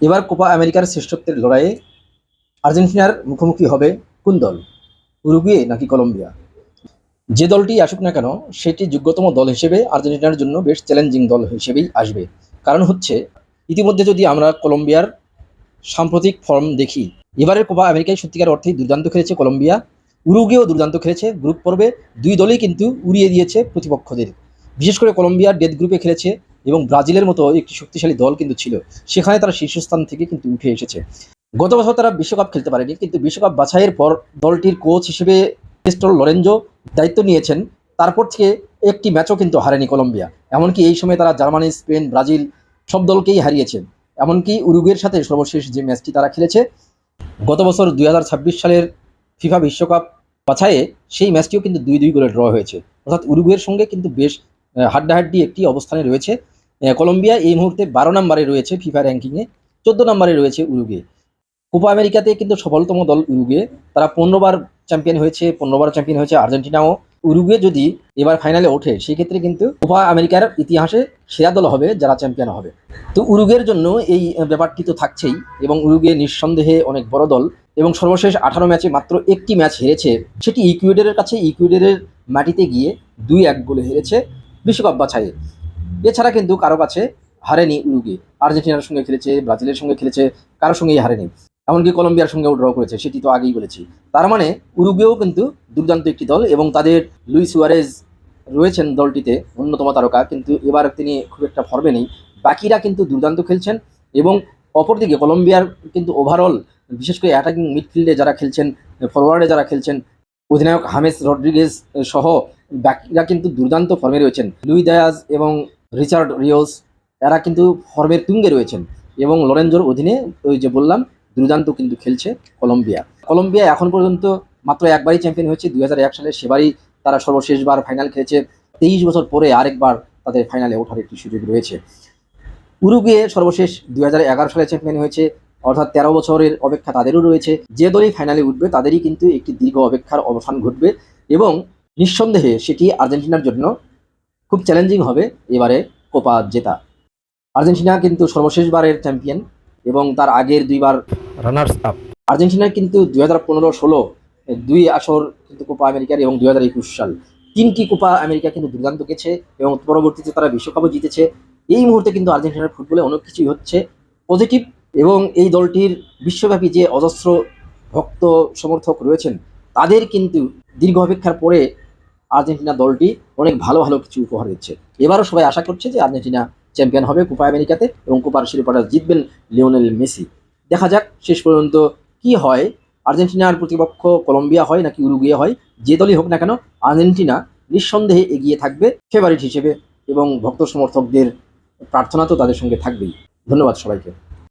এবার কোপা আমেরিকার শ্রেষ্ঠত্বের লড়াইয়ে আর্জেন্টিনার মুখোমুখি হবে কোন দল? উরুগুয়ে নাকি কলম্বিয়া? যে দলটি আসুক না কেন, সেটি যোগ্যতম দল হিসেবে আর্জেন্টিনার জন্য বেশ চ্যালেঞ্জিং দল হিসেবেই আসবে। কারণ হচ্ছে, ইতিমধ্যে যদি আমরা কলম্বিয়ার সাম্প্রতিক ফর্ম দেখি, এবারের কোপা আমেরিকায় সত্যিকার অর্থেই দুর্দান্ত খেলেছে কলম্বিয়া। উরুগুয়েও দুর্দান্ত খেলেছে গ্রুপ পর্বে। দুই দলই কিন্তু উড়িয়ে দিয়েছে প্রতিপক্ষদের। বিশেষ করে কলম্বিয়া ডেথ গ্রুপে খেলেছে এবং ব্রাজিলের মতো একটি শক্তিশালী দল কিন্তু ছিল। সেখানে তারা শীর্ষস্থান থেকে কিন্তু উঠে এসেছে। গত বছর তারা বিশ্বকাপ খেলতে পারেনি, কিন্তু বিশ্বকাপ বাছাইয়ের পর দলটির কোচ হিসেবে ক্রিস্টোল লরেঞ্জো দায়িত্ব নিয়েছেন। তারপর থেকে একটি ম্যাচও কিন্তু হারেনি কলম্বিয়া। এমনকি এই সময় তারা জার্মানি, স্পেন, ব্রাজিল সব দলকেই হারিয়েছে এমনকি উরুগুয়ের সাথে সর্বশেষ যে ম্যাচটি তারা খেলেছে, গত বছর দুই হাজার ছাব্বিশ সালের ফিফা বিশ্বকাপ বাছাইয়ে সেই ম্যাচটিও কিন্তু দুই দুই গোলে ড্র হয়েছে। অর্থাৎ উরুগুয়ের সঙ্গে কিন্তু বেশ হাড্ডাহাড্ডি একটি অবস্থানে রয়েছে। কলম্বিয়া এই মুহূর্তে বারো নম্বরে রয়েছে ফিফা র্যাঙ্কিংয়ে চোদ্দ নম্বরে রয়েছে উরুগে কোপা আমেরিকাতে কিন্তু সফলতম দল উরুগে তারা পনেরোবার চ্যাম্পিয়ন হয়েছে, পনেরোবার চ্যাম্পিয়ন হয়েছে আর্জেন্টিনাও। উরুগুয়ে যদি এবার ফাইনালে ওঠে, সেক্ষেত্রে কিন্তু কোপা আমেরিকার ইতিহাসে সেরা দল হবে, যারা চ্যাম্পিয়ন হবে। তো উরুগের জন্য এই ব্যাপারটি তো থাকছেই, এবং উরুগে নিঃসন্দেহে অনেক বড় দল, এবং সর্বশেষ আঠারো ম্যাচে মাত্র একটি ম্যাচ হেরেছে। সেটি ইকুয়েডরের কাছে ইকুয়েডরের মাটিতে গিয়ে দুই এক গোলে হেরেছে বিশ্বকাপ বাছাইয়ে। এছাড়া কিন্তু কারও কাছে হারেনি উরুগে আর্জেন্টিনার সঙ্গে খেলেছে, ব্রাজিলের সঙ্গে খেলেছে কারও সঙ্গেই হারেনি। এমনকি কলম্বিয়ার সঙ্গেও ড্র করেছে, সেটি তো আগেই বলেছি। তার মানে উরুগুয়েও কিন্তু দুর্দান্ত একটি দল এবং তাদের লুইস সুয়ারেজ রয়েছেন দলটিতে, অন্যতম তারকা, কিন্তু এবার তিনি খুব একটা ফর্মে নেই। বাকিরা কিন্তু দুর্দান্ত খেলছেন এবং অপরদিকে কলম্বিয়ার কিন্তু ওভারঅল বিশেষ করে অ্যাটাকিং মিডফিল্ডে যারা খেলছেন ফরওয়ার্ডে যারা খেলছেন, অধিনায়ক হামেস রড্রিগেজ সহ বাকিরা কিন্তু দুর্দান্ত ফর্মে রয়েছেন। লুই দায়াজ এবং রিচার্ড রিওস এরা কিন্তু ফর্মের তুঙ্গে রয়েছেন এবং লরেঞ্জোর অধীনে ওই যে বললাম, দুর্দান্ত কিন্তু খেলছে কলম্বিয়া। কলম্বিয়া এখন পর্যন্ত মাত্র একবারই চ্যাম্পিয়ন হয়েছে, দুই হাজার এক সালে সেবারই তারা সর্বশেষবার ফাইনাল খেলেছে। তেইশ বছর পরে আরেকবার তাদের ফাইনালে ওঠার একটি সুযোগ রয়েছে। উরুগুয়ে সর্বশেষ দুই হাজার এগারো সালে চ্যাম্পিয়ন হয়েছে, অর্থাৎ তেরো বছরের অপেক্ষা তাদেরও রয়েছে। যে দলই ফাইনালে উঠবে, তাদেরই কিন্তু একটি দীর্ঘ অপেক্ষার অবসান ঘটবে এবং নিঃসন্দেহে সেটি আর্জেন্টিনার জন্য খুব চ্যালেঞ্জিং হবে এবারে। কোপা জেতা আর্জেন্টিনা কিন্তু সর্বশেষবারের চ্যাম্পিয়ন এবং তার আগের দুইবার রানার্স আপ আর্জেন্টিনার কিন্তু দুই হাজার পনেরো ষোলো দুই আসর কিন্তু কোপা আমেরিকার এবং দুই হাজার একুশ সাল। তিনটি কোপা আমেরিকা কিন্তু দুর্দান্ত গেছে এবং পরবর্তীতে তারা বিশ্বকাপও জিতেছে। এই মুহূর্তে কিন্তু আর্জেন্টিনার ফুটবলে অনেক কিছুই হচ্ছে পজিটিভ এবং এই দলটির বিশ্বব্যাপী যে অজস্র ভক্ত সমর্থক রয়েছেন তাদের কিন্তু দীর্ঘ অপেক্ষার পরে আর্জেন্টিনা দলটি অনেক ভালো ভালো কিছু উপহার দিচ্ছে। এবারও সবাই আশা করছে যে আর্জেন্টিনা চ্যাম্পিয়ন হবে কোপা আমেরিকাতে এবং কোপার শিরোপাটা জিতবেন লিওনেল মেসি। দেখা যাক শেষ পর্যন্ত কি হয়। আর্জেন্টিনার প্রতিপক্ষ কলম্বিয়া হয় নাকি উরুগুয়ে হয়, যে দলই হোক না কেন, আর্জেন্টিনা নিঃসন্দেহে এগিয়ে থাকবে ফেভারিট হিসেবে এবং ভক্ত সমর্থকদের প্রার্থনা তো তাদের সঙ্গে থাকবেই। ধন্যবাদ সবাইকে।